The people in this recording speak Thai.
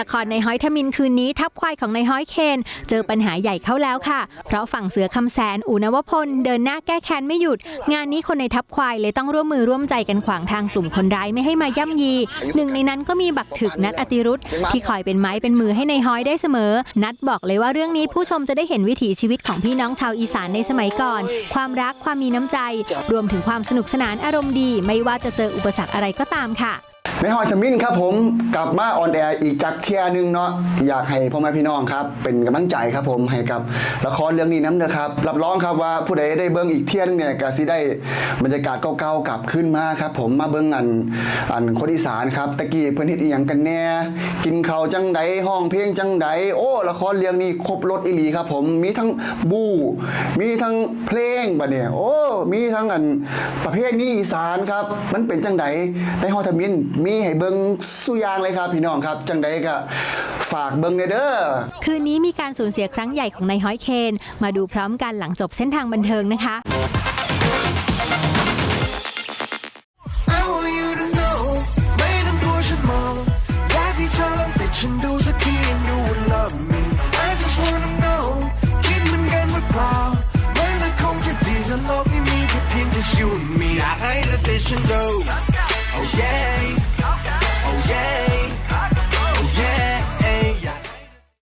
ละครในห้อยทมินคืนนี้ทับควายของในห้อยเคน เจอปัญหาใหญ่เข้าแล้วค่ะ เพราะฝั่งเสือคำแสน อูนวพล เดินหน้าแก้แค้นไม่หยุด งานนี้คนในทับควายเลยต้องร่วมมือร่วมใจกันขวางทางกลุ่มคนร้ายไม่ให้มาย่ำยี หนึ่งในนั้นก็มีบักถึกนัดอติรุธที่คอยเป็นไม้เป็นมือให้ในห้อยได้เสมอ นัดบอกเลยว่าเรื่องนี้ผู้ชมจะได้เห็นวิถีชีวิตของพี่น้องชาวอีสานในสมัยก่อน ความรักความมีน้ำใจ รวมถึงความสนุกสนานอารมณ์ดี ไม่ว่าจะเจออุปสรรคอะไรก็ตามค่ะ แม่ฮอยทมินครับผมกลับมาออนแอร์อีกจักเทียหนึงเนาะอยากให้พ่อแม่พี่น้องครับ เป็นกำลังใจครับผมให้กับละครเรื่องนี้น้ำเด้อครับ รับรองครับว่าผู้ใดได้เบิ้งอีกเที่ยนึงเนี่ยก็สิได้บรรยากาศเก่าๆกลับขึ้นมาครับ ผมมาเบิ้งอันอันคนอีสานครับตะกี้เพิ่นเฮ็ดอีหยังกันแน่กินข้าวจังใดห้องเพลงจังใดโอ้ละครเรื่องนี้ครบรถอีหลีครับ ผมมีทั้งบู้มีทั้งเพลงบัดเนี่ยโอ้มีทั้งอันประเภทนี้อีสานครับมันเป็นจังใดในฮอทมินมีให้เบิ่งสุอยางเลยครับพี่น้องครับ จังใดก็ฝากเบิ่งเด้อเด้อคืนนี้มีการสูญเสียครั้งใหญ่ของนายฮ้อยเคน มาดูพร้อมกันหลังจบเส้นทางบันเทิงนะคะ I want you to know ไม่ต้องกลัวฉันมองอยากให้เธอลองติดฉันดู